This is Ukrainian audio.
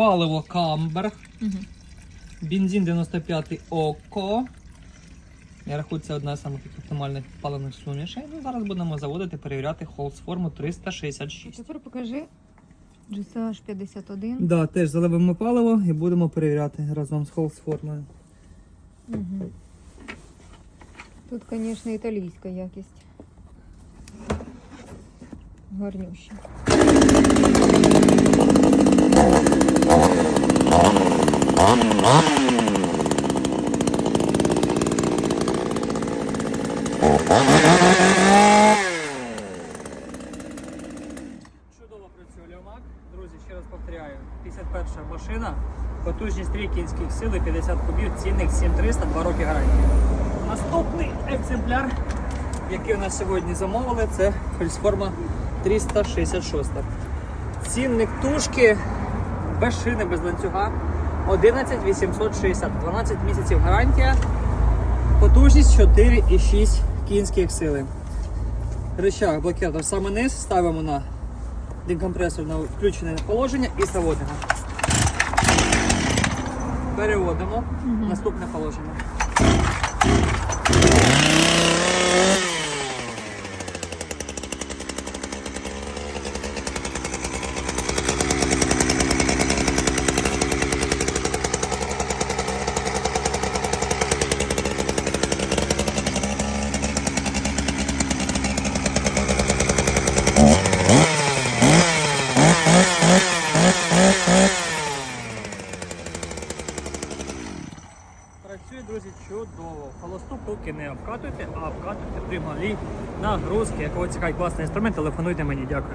Паливо Камбер. Угу. Бензин 95 ОКО. Я рахую, це одна з самих оптимальних паливних сумішей. Ну, зараз будемо заводити, перевіряти холсформу 366. Тепер покажи GSH 51. Да, теж заливимо паливо і будемо перевіряти разом з холсформою. Угу. Тут, звісно, італійська якість. Гарнюща. Чудово працює Льомак. Друзі, ще раз повторяю. 51 машина, потужність 3 кінських сили, 50 кубів, цінник 7300, 2 роки гарантії. Наступний екземпляр, який у нас сьогодні замовили, це Фельсформа 366. Цінник тушки без шини, без ланцюга 11 860, 12 місяців гарантія, потужність 4,6 кінських сили. Рычаг блокіратор саме низ ставимо на декомпресор на включене положення і заводимо. Переводимо угу. наступне положення. Працює, друзі, чудово. Холосту поки не обкатуйте, а обкатуйте при малій нагрузки. Якого цікавий класний інструмент, телефонуйте мені. Дякую.